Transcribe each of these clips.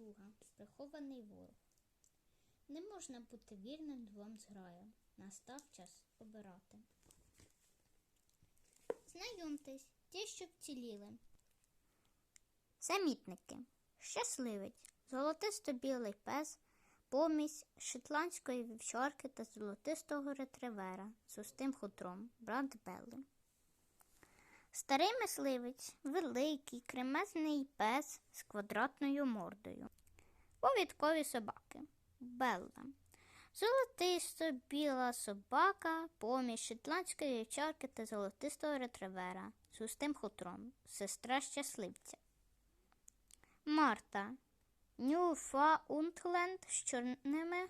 Друга. Прихований ворог. Не можна бути вірним двом зграям. Настав час обирати. Знайомтесь, ті, що вціліли. Замітники. Щасливець. Золотисто-білий пес, помість шотландської вівчарки та золотистого ретривера з густим хутром, брат Белли. Старий мисливець, великий, кремезний пес з квадратною мордою. Повідкові собаки. Белла. Золотисто біла собака, поміж шотландської вівчарки та золотистого ретривера з густим хутром, сестра щасливця. Марта. Ньюфаундленд з чорними,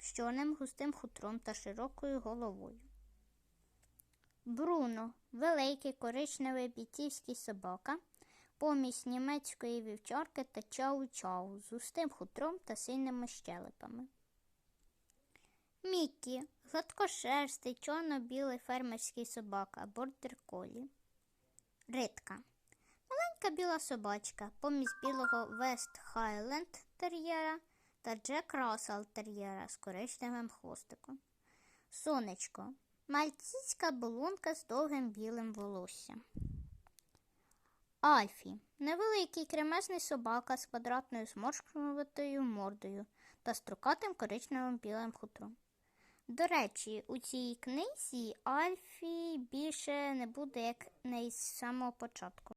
з чорним густим хутром та широкою головою. Бруно великий коричневий бітівський собака, помість німецької вівчарки та чау-чау з густим хутром та сильними щелепами. Мікі гладкошерстий чорно-білий фермерський собака, бордер колі. Ритка. Маленька біла собачка, помість білого Вест Хайленд тер'єра та Джек Рассел тер'єра з коричневим хвостиком. Сонечко. Мальтійська болонка з довгим білим волоссям. Альфі невеликий кремезний собака з квадратною зморшкуватою мордою та строкатим коричневим білим хутром. До речі, у цій книзі Альфі більше не буде як не із самого початку.